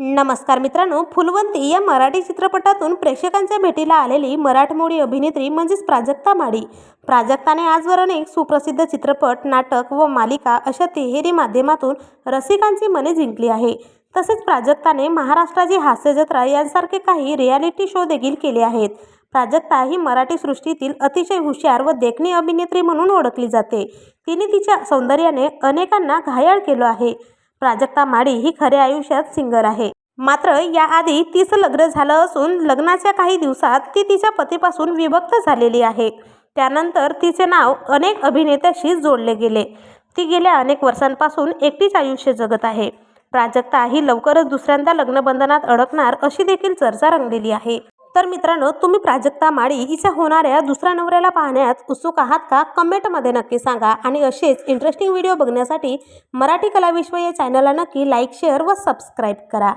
नमस्कार मित्रांनो फुलवंती या मराठी चित्रपटातून प्रेक्षकांच्या भेटीला आलेली मराठमोळी अभिनेत्री म्हणजेच प्राजक्ता माळी प्राजक्ताने आजवर अनेक सुप्रसिद्ध चित्रपट नाटक व मालिका अशा तिहेरी माध्यमातून रसिकांची मने जिंकली आहे. तसेच प्राजक्ताने महाराष्ट्राची हास्यजत्रा यांसारखे काही रियालिटी शो देखील केले आहेत. प्राजक्ता ही मराठी सृष्टीतील अतिशय हुशार व देखणी अभिनेत्री म्हणून ओळखली जाते. तिने तिच्या सौंदर्याने अनेकांना घायाळ केलं आहे. प्राजक्ता माळी ही खऱ्या आयुष्यात सिंगर आहे. मात्र याआधी तिचं लग्न झालं असून लग्नाच्या काही दिवसात ती तिच्या पतीपासून विभक्त झालेली आहे. त्यानंतर तिचे नाव अनेक अभिनेत्याशी जोडले गेले. ती गेल्या अनेक वर्षांपासून एकटीच आयुष्य जगत आहे. प्राजक्ता ही लवकरच दुसऱ्यांदा लग्नबंधनात अडकणार अशी देखील चर्चा रंगलेली आहे. तर मित्रांनो तुम्ही प्राजक्ता माळी हिच्या होणाऱ्या दुसऱ्या नवऱ्याला पाहण्यात उत्सुक आहात का? कमेंटमध्ये नक्की सांगा आणि असेच इंटरेस्टिंग व्हिडिओ बघण्यासाठी मराठी कलाविश्व या चॅनलला नक्की लाईक शेअर व सबस्क्राईब करा.